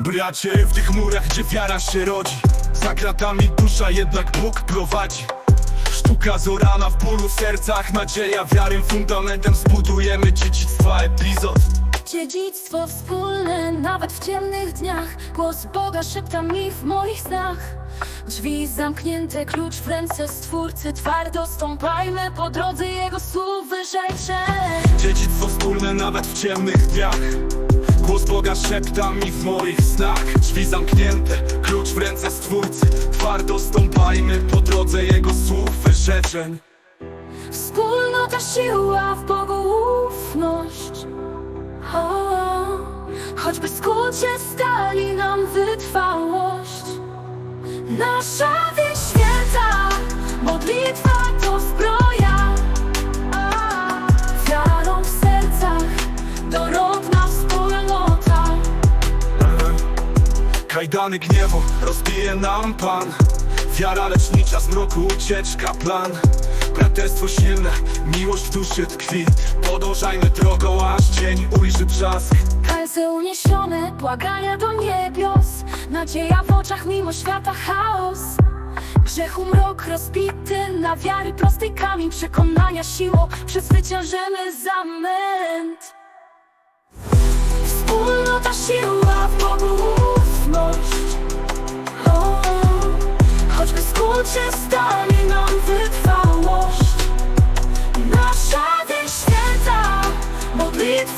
Bracie, w tych murach, gdzie wiara się rodzi. Za kratami dusza jednak Bóg prowadzi. Sztuka zorana w bólu w sercach Nadzieja wiarę fundamentem Zbudujemy dziedzictwa epizod. Dziedzictwo wspólne, nawet w ciemnych dniach. Głos Boga szepta mi w moich snach. Drzwi zamknięte, klucz w ręce Stwórcy Twardo stąpajmy po drodze Jego słów wyrzeczeń. Dziedzictwo wspólne nawet w ciemnych dniach szepta mi w moich snach. Drzwi zamknięte, klucz w ręce Stwórcy. Twardo stąpajmy po drodze Jego słów wyrzeczeń. Wspólnota siła w Bogu ufność. O, Choćby skłucie stali Kajdany gniewu rozbije nam Pan. Wiara lecznicza z mroku ucieczka plan. Braterstwo silne, miłość w duszy tkwi. Podążajmy drogą, aż dzień ujrzy brzask. Kalce uniesione, błagania do niebios. Nadzieja w oczach mimo świata chaos. Grzechu mrok rozbity na wiary prosty kamień Przekonania siłą. Przezwyciężymy zamęt przestanie nam wytrwałość. Nasza wieś modlitwa